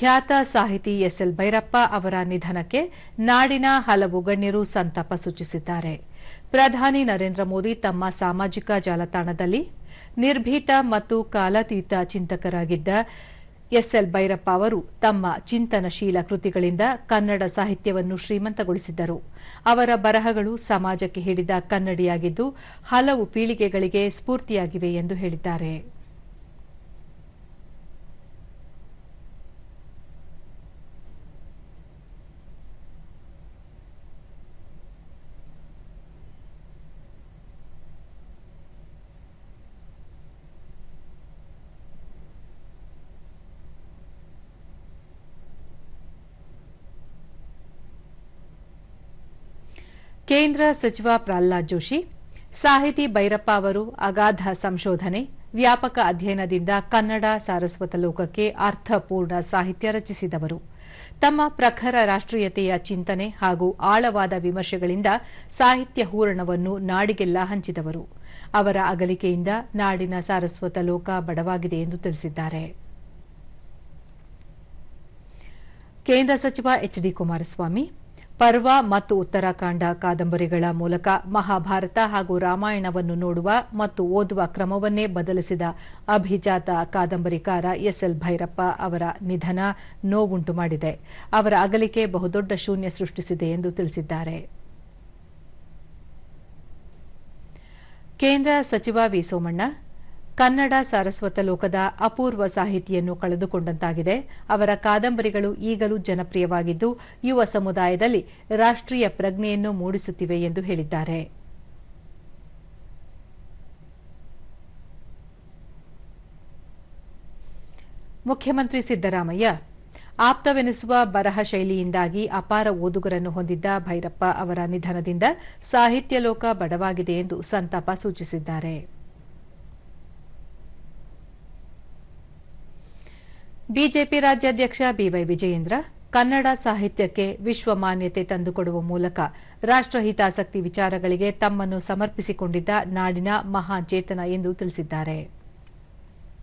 ಖ್ಯಾತ ಸಾಹಿತಿ S L Bhyrappa ಅವರ ನಿಧನಕ್ಕೆ ನಾಡಿನ ಹಲವು ಗಣ್ಯರು ಸಂತಾಪ ಸೂಚಿಸಿದ್ದಾರೆ. ಪ್ರಧಾನಿ ನರೇಂದ್ರ ಮೋದಿ ತಮ್ಮ ಸಾಮಾಜಿಕ ಜಾಲತಾಣದಲ್ಲಿ ನಿರ್ಭೀತ ಮತ್ತು ಕಾಲಾತೀತ ಚಿಂತಕರಾಗಿದ್ದ ಎಸ್ಎಲ್ ಭೈರಪ್ಪ ಅವರು ತಮ್ಮ ಚಿಂತನಶೀಲ ಕೃತಿಗಳಿಂದ ಕನ್ನಡ ಸಾಹಿತ್ಯವನ್ನು ಶ್ರೀಮಂತಗೊಳಿಸಿದ್ದರು. ಅವರ ಬರಹಗಳು ಸಮಾಜಕ್ಕೆ ಹಿಡಿದ ಕನ್ನಡಿಯಾಗಿದ್ದು ಹಲವು ಪೀಳಿಗೆಗಳಿಗೆ ಸ್ಫೂರ್ತಿಯಾಗಿವೆ ಎಂದು ಹೇಳಿದ್ದಾರೆ. ಕೇಂದ್ರ ಸಚಿವ ಪ್ರಹ್ಲಾದ್ ಜೋಶಿ, ಸಾಹಿತಿ ಭೈರಪ್ಪ ಅವರು ಅಗಾಧ ಸಂಶೋಧನೆ, ವ್ಯಾಪಕ ಅಧ್ಯಯನದಿಂದ ಕನ್ನಡ ಸಾರಸ್ವತ ಲೋಕಕ್ಕೆ ಅರ್ಥಪೂರ್ಣ ಸಾಹಿತ್ಯ ರಚಿಸಿದವರು. ತಮ್ಮ ಪ್ರಖರ ರಾಷ್ಟೀಯತೆಯ ಚಿಂತನೆ ಹಾಗೂ ಆಳವಾದ ವಿಮರ್ಶೆಗಳಿಂದ ಸಾಹಿತ್ಯ ಹೂರಣವನ್ನು ನಾಡಿಗೆಲ್ಲ ಹಂಚಿದವರು. ಅವರ ಅಗಲಿಕೆಯಿಂದ ನಾಡಿನ ಸಾರಸ್ವತ ಲೋಕ ಬಡವಾಗಿದೆ ಎಂದು ತಿಳಿಸಿದ್ದಾರೆ. ಕೇಂದ್ರ ಸಚಿವ ಎಚ್ ಡಿ ಕುಮಾರಸ್ವಾಮಿ ಪರ್ವ ಮತ್ತು ಉತ್ತರಾಖಂಡ ಕಾದಂಬರಿಗಳ ಮೂಲಕ ಮಹಾಭಾರತ ಹಾಗೂ ರಾಮಾಯಣವನ್ನು ನೋಡುವ ಮತ್ತು ಓದುವ ಕ್ರಮವನ್ನೇ ಬದಲಿಸಿದ ಅಭಿಜಾತ ಕಾದಂಬರಿಕಾರ ಎಸ್ಎಲ್ ಭೈರಪ್ಪ ಅವರ ನಿಧನ ನೋವುಂಟು ಮಾಡಿದೆ. ಅವರ ಅಗಲಿಕೆ ಬಹುದೊಡ್ಡ ಶೂನ್ಯ ಸೃಷ್ಟಿಸಿದೆ ಎಂದು ತಿಳಿಸಿದ್ದಾರೆ. ಕೇಂದ್ರ ಸಚಿವ ವಿ ಸೋಮಣ್ಣ ಕನ್ನಡ ಸಾರಸ್ವತ ಲೋಕದ ಅಪೂರ್ವ ಸಾಹಿತಿಯನ್ನು ಕಳೆದುಕೊಂಡಂತಾಗಿದೆ. ಅವರ ಕಾದಂಬರಿಗಳು ಈಗಲೂ ಜನಪ್ರಿಯವಾಗಿದ್ದು, ಯುವ ಸಮುದಾಯದಲ್ಲಿ ರಾಷ್ಟ್ರೀಯ ಪ್ರಜ್ಞೆಯನ್ನು ಮೂಡಿಸುತ್ತಿವೆ ಎಂದು ಹೇಳಿದ್ದಾರೆ. ಮುಖ್ಯಮಂತ್ರಿ ಸಿದ್ದರಾಮಯ್ಯ, ಆಪ್ತವೆನಿಸುವ ಬರಹ ಶೈಲಿಯಿಂದಾಗಿ ಅಪಾರ ಓದುಗರನ್ನು ಹೊಂದಿದ್ದ ಭೈರಪ್ಪ ಅವರ ನಿಧನದಿಂದ ಸಾಹಿತ್ಯ ಲೋಕ ಬಡವಾಗಿದೆ ಎಂದು ಸಂತಾಪ ಸೂಚಿಸಿದ್ದಾರೆ. ಬಿಜೆಪಿ ರಾಜ್ಯಾಧ್ಯಕ್ಷ ಬಿವೈ ವಿಜಯೇಂದ್ರ ಕನ್ನಡ ಸಾಹಿತ್ಯಕ್ಕೆ ವಿಶ್ವ ಮಾನ್ಯತೆ ತಂದುಕೊಡುವ ಮೂಲಕ ರಾಷ್ಟ್ರಹಿತಾಸಕ್ತಿ ವಿಚಾರಗಳಿಗೆ ತಮ್ಮನ್ನು ಸಮರ್ಪಿಸಿಕೊಂಡಿದ್ದ ನಾಡಿನ ಮಹಾಚೇತನ ಎಂದು ತಿಳಿಸಿದ್ದಾರೆ.